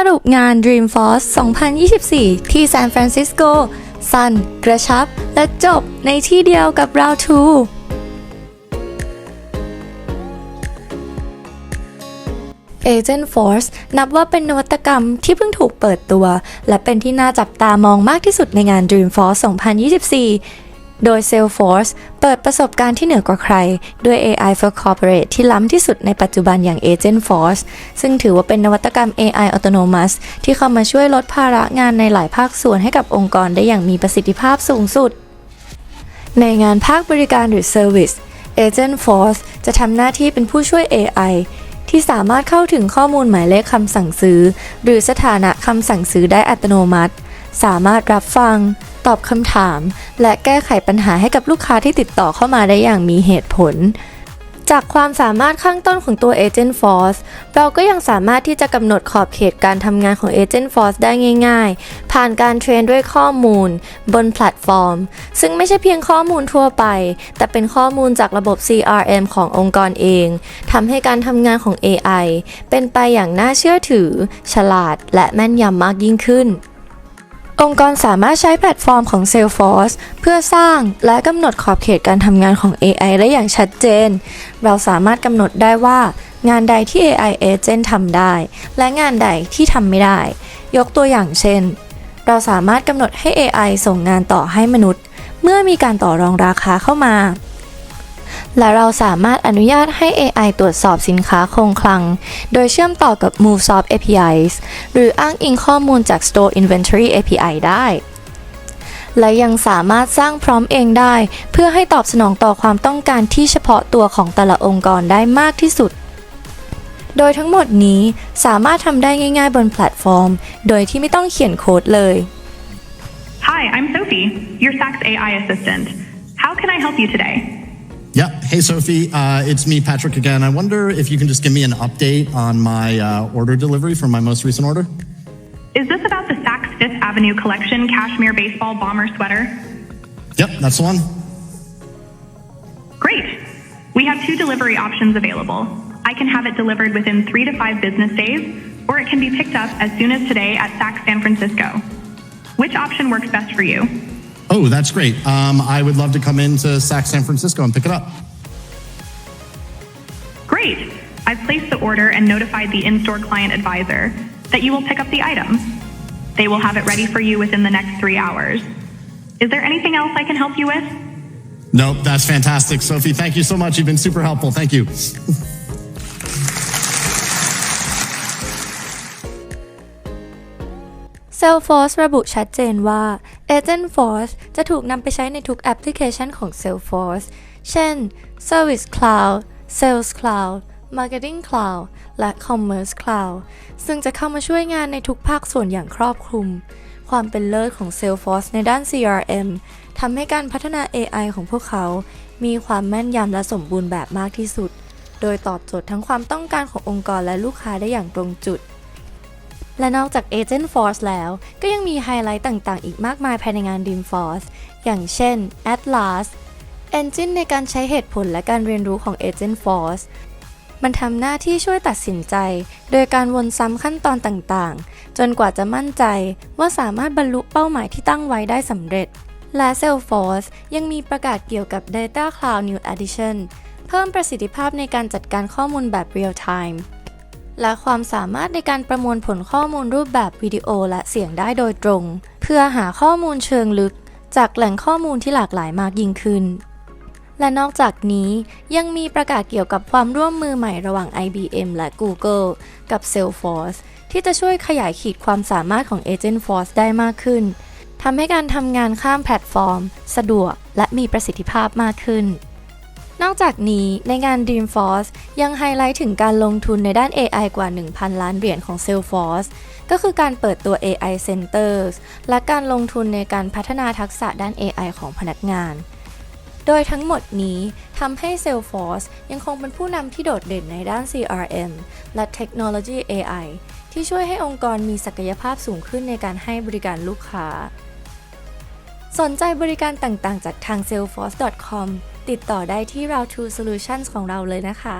สรุปงาน Dreamforce 2024 ที่ซานฟรานซิสโก สั้น กระชับ และจบในที่เดียวกับ Round 2 Agent Force นับว่าเป็นนวัตกรรมที่เพิ่งถูกเปิดตัว และเป็นที่น่าจับตามองมากที่สุดในงาน Dreamforce 2024 โดย Salesforce เปิดประสบการณ์ที่เหนือกว่าใคร ด้วย AI for Corporate ที่ล้ำที่สุดในปัจจุบันอย่าง Agent Force ซึ่งถือว่าเป็นนวัตกรรม AI Autonomous ที่เข้ามาช่วยลดภาระงานในหลายภาคส่วนให้กับองค์กรได้อย่างมีประสิทธิภาพสูงสุด ในงานภาคบริการหรือ Service Agent Force จะทำหน้าที่เป็นผู้ช่วย AI ที่สามารถเข้าถึงข้อมูลหมายเลขคำสั่งซื้อ หรือสถานะคำสั่งซื้อได้อัตโนมัติ สามารถรับฟัง ตอบคำถาม และแก้ไขปัญหาให้กับลูกค้าที่ติดต่อเข้ามาได้อย่างมีเหตุผล จากความสามารถข้างต้นของตัว Agent Force เราก็ยังสามารถที่จะกำหนดขอบเขตการทำงานของ Agent Force ได้ง่ายๆ ผ่านการเทรนด้วยข้อมูล บนแพลตฟอร์ม ซึ่งไม่ใช่เพียงข้อมูลทั่วไป แต่เป็นข้อมูลจากระบบ CRM ขององค์กรเองทำให้การทำงานของ AI เป็นไปอย่างน่าเชื่อถือ ฉลาด และแม่นยำมากยิ่งขึ้น องค์กรสามารถใช้แพลตฟอร์มของ Salesforce เพื่อสร้างและกำหนดขอบเขตการทำงานของ AI ได้อย่างชัดเจน เราสามารถกำหนดได้ว่า งานใดที่ AI Agent ทำได้ และงานใดที่ทำไม่ได้ ยกตัวอย่างเช่น เราสามารถกำหนดให้ AI ส่งงานต่อให้มนุษย์ เมื่อมีการต่อรองราคาเข้ามา และเราสามารถอนุญาตให้ AI ตรวจสอบสินค้าคงคลัง โดยเชื่อมต่อกับ MoveSoft APIs หรืออ้างอิงข้อมูลจาก Store Inventory API ได้ และยังสามารถสร้างพร้อมเองได้ เพื่อให้ตอบสนองต่อความต้องการที่เฉพาะตัวของแต่ละองค์กรได้มากที่สุด โดยทั้งหมดนี้สามารถทำได้ง่าย ๆ บนแพลตฟอร์ม โดยที่ไม่ต้องเขียนโค้ดเลย Hi, I'm Sophie, your Saks AI assistant. How can I help you today? Yep. Hey, Sophie. Uh, it's me, Patrick, again. I wonder if you can just give me an update on my uh, order delivery for my most recent order. Is this about the Saks Fifth Avenue Collection cashmere baseball bomber sweater? Yep, that's the one. Great. We have two delivery options available. I can have it delivered within three to five business days, or it can be picked up as soon as today at Saks San Francisco. Which option works best for you? Oh, that's great. Um, I would love to come into Sac San Francisco and pick it up. Great. I've placed the order and notified the in-store client advisor that you will pick up the item. They will have it ready for you within the next three hours. Is there anything else I can help you with? Nope, that's fantastic. Sophie, thank you so much. You've been super helpful. Thank you. Salesforce ระบุชัดเจนว่า Agent Force จะถูกนำไปใช้ในทุกแอปพลิเคชันของ Salesforce เช่น Service Cloud Sales Cloud Marketing Cloud และ Commerce Cloud ซึ่งจะเข้ามาช่วยงานในทุกภาคส่วนอย่างครอบคลุม ความเป็นเลิศของ Salesforce ในด้าน CRM ทำให้การพัฒนา AI ของพวกเขา มีความแม่นยำและสมบูรณ์แบบมากที่สุด โดยตอบโจทย์ทั้งความต้องการขององค์กรและลูกค้าได้อย่างตรงจุด และนอกจาก Agent Force แล้ว ก็ยังมีไฮไลท์ต่างๆ อีกมากมายภายในงาน Dreamforce อย่างเช่น Atlas Engine ในการใช้เหตุผลและการเรียนรู้ของ Agent Force มันทำหน้าที่ช่วยตัดสินใจ โดยการวนซ้ำขั้นตอนต่างๆ จนกว่าจะมั่นใจว่าสามารถบรรลุเป้าหมายที่ตั้งไว้ได้สำเร็จ และ Salesforce ยังมีประกาศเกี่ยวกับ Data Cloud New Edition เพิ่มประสิทธิภาพในการจัดการข้อมูลแบบ Real Time และความสามารถในการประมวลผลข้อมูลรูปแบบวิดีโอและเสียงได้โดยตรง เพื่อหาข้อมูลเชิงลึก จากแหล่งข้อมูลที่หลากหลายมากยิ่งขึ้น และนอกจากนี้ยังมีประกาศเกี่ยวกับความร่วมมือใหม่ระหว่าง IBM และ Google กับ Salesforce ที่จะช่วยขยายขีดความสามารถของ Agent Force ได้มากขึ้นทำให้การทำงานข้ามแพลตฟอร์ม สะดวกและมีประสิทธิภาพมากขึ้น นอกจากนี้ในงาน Dreamforce ยังไฮไลท์ถึงการลงทุนในด้าน AI กว่า 1,000 ล้านเหรียญของ Salesforce ก็คือการเปิดตัว AI Centers และการลงทุนในการพัฒนาทักษะด้าน AI ของพนักงาน โดยทั้งหมดนี้ทำให้ Salesforce ยังคงเป็นผู้นำที่โดดเด่นในด้าน CRM และเทคโนโลยี AI ที่ช่วยให้องค์กรมีศักยภาพสูงขึ้นในการให้บริการลูกค้า สนใจบริการต่างๆ จากทาง salesforce.com ติดต่อได้ที่ Route to Solutions ของเราเลยนะคะ